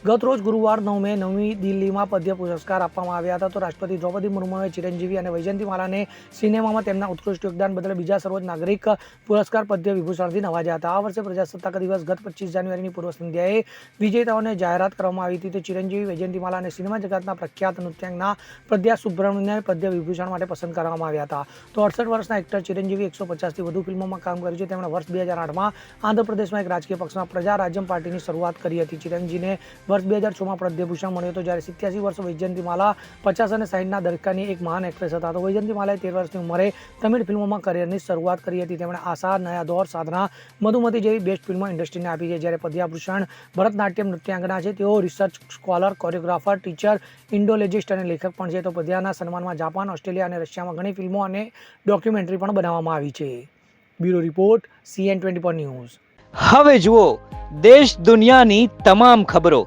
ગત રોજ ગુરુવાર નવ નવમી નવી દિલ્હીમાં પદ્ય પુરસ્કાર આપવામાં આવ્યા હતા. તો રાષ્ટ્રપતિ દ્રૌપદી મુર્મુએ ચિરંજીવી અને વૈજયંતીમાલાને સિનેમામાં તેમના ઉત્કૃષ્ટ યોગદાન બદલ બીજા સર્વોચ્ચ નાગરિક પુરસ્કાર પદ્ય વિભૂષણથી નવાજ્યા હતા. આ વર્ષે પ્રજાસત્તાક દિવસ ગત પચીસ જાન્યુઆરીની પૂર્વ સંધ્યાએ વિજેતાઓને જાહેરાત કરવામાં આવી હતી. તો ચિરંજીવી વૈજયંતીમાલા અને સિનેમા જગતના પ્રખ્યાત નૃત્યાંગના પ્રદ્યા સુબ્રમણ્યને પદ્ય વિભૂષણ માટે પસંદ કરવામાં આવ્યા હતા. તો અડસઠ વર્ષના એક્ટર ચિરંજીવી એકસો પચાસથી વધુ ફિલ્મોમાં કામ કર્યું છે. તેમણે વર્ષ બે હજાર આઠમાં આંધ્રપ્રદેશમાં એક રાજકીય પક્ષમાં પ્રજા રાજ્યમ પાર્ટીની શરૂઆત કરી હતી. ચિરંજીને વર્ષ બે હજાર છમાં પદ્મભૂષણ મળ્યો હતો. જ્યારે સિત્યાસી વર્ષ વૈજયંતીમાલા પચાસ અને સાહીઠના દરકાની એક મહાન એક્ટ્રેસ હતા. તો વૈજયંતીમાલાએ તેર વર્ષની ઉંમરે તમિળ ફિલ્મોમાં કરિયરની શરૂઆત કરી હતી. તેમણે આશા, નયા દોર, સાધના, મધુમતી જેવી બેસ્ટ ફિલ્મો ઇન્ડસ્ટ્રીને આપી છે. જ્યારે પદ્યાભૂષણ, ભરતનાટ્યમ, નૃત્યાંગના છે, તેઓ research scholar choreographer teacher Indologist અને લેખક પણ છે. તો પદ્યાના સન્માનમાં જાપાન, ઓસ્ટ્રેલિયા અને રશિયામાં ઘણી ફિલ્મો અને ડોક્યુમેન્ટરી પણ બનાવવામાં આવી છે. Bureau report CN twenty news. હવે જુઓ, દેશ દુનિયાની તમામ ખબરો.